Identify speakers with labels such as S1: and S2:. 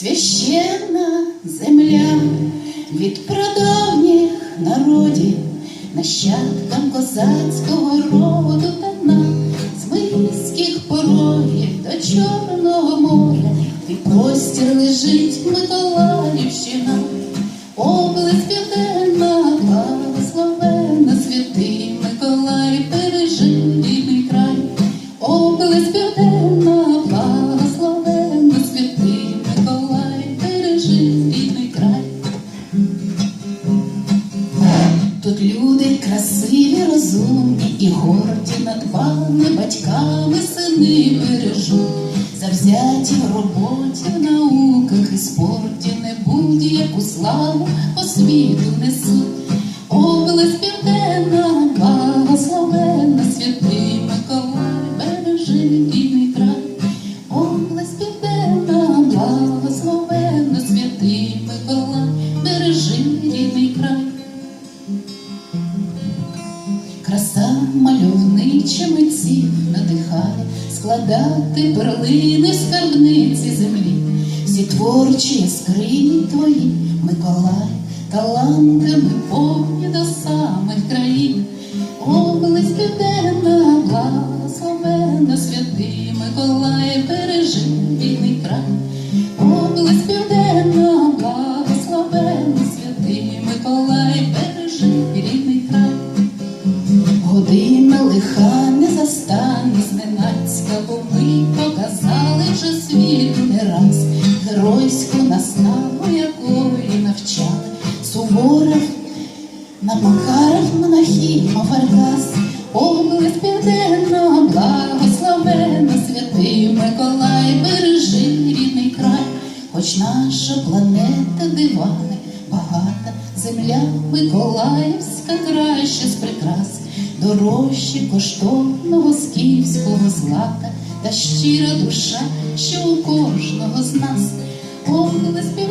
S1: Священна земля від прадавніх народів, нащадкам козацького роду та на з мильських порогів до Чорного моря, і простір лежить Миколаївщина, область південна, Тут люди красиві, розумні і горді над вами, батьками сини бережуть, завзяті в роботі, в науках і спорті, не будь-яку славу по світу несуть. Область Краса мальовнича митців надихає складати перлини скарбниці землі, всі творчі скрині твої, Миколай, талантами повні до самих країн. Область південна, благословенна, святий Миколай, бережи рідний край. Область південна, благословенна, святий Миколай, бережи лиха не застане зненацька, бо ми показали вже світу не раз. Геройську наснагу, якої навчали. Суворих на Макаров монахів Фаргас, область південна, благословенна, святий Миколай, бережи рідний край, хоч наша планета дивана, багата, земля Миколаївська краща з прикрас, дорожче коштовного скіфського злата, та щира душа, що у кожного з нас, повнилась святий